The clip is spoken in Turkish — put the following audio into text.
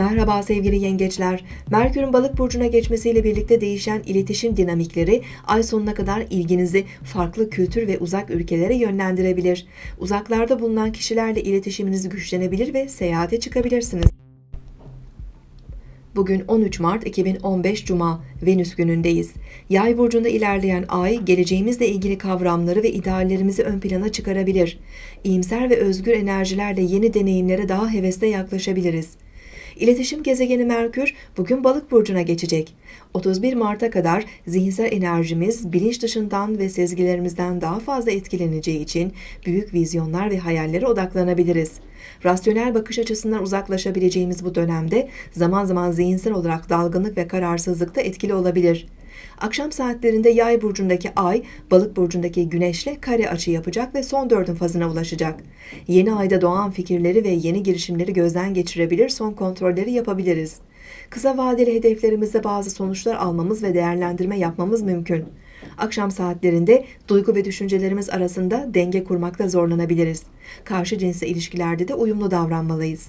Merhaba sevgili yengeçler. Merkür'ün balık burcuna geçmesiyle birlikte değişen iletişim dinamikleri ay sonuna kadar ilginizi farklı kültür ve uzak ülkelere yönlendirebilir. Uzaklarda bulunan kişilerle iletişiminiz güçlenebilir ve seyahate çıkabilirsiniz. Bugün 13 Mart 2015 Cuma, Venüs günündeyiz. Yay burcunda ilerleyen ay, geleceğimizle ilgili kavramları ve ideallerimizi ön plana çıkarabilir. İyimser ve özgür enerjilerle yeni deneyimlere daha hevesle yaklaşabiliriz. İletişim gezegeni Merkür bugün Balık burcuna geçecek. 31 Mart'a kadar zihinsel enerjimiz bilinç dışından ve sezgilerimizden daha fazla etkileneceği için büyük vizyonlar ve hayallere odaklanabiliriz. Rasyonel bakış açısından uzaklaşabileceğimiz bu dönemde zaman zaman zihinsel olarak dalgınlık ve kararsızlıkta etkili olabilir. Akşam saatlerinde Yay burcundaki Ay, Balık burcundaki Güneş'le kare açı yapacak ve son dördün fazına ulaşacak. Yeni ayda doğan fikirleri ve yeni girişimleri gözden geçirebilir, son kontrolleri yapabiliriz. Kısa vadeli hedeflerimizde bazı sonuçlar almamız ve değerlendirme yapmamız mümkün. Akşam saatlerinde duygu ve düşüncelerimiz arasında denge kurmakta zorlanabiliriz. Karşı cinsle ilişkilerde de uyumlu davranmalıyız.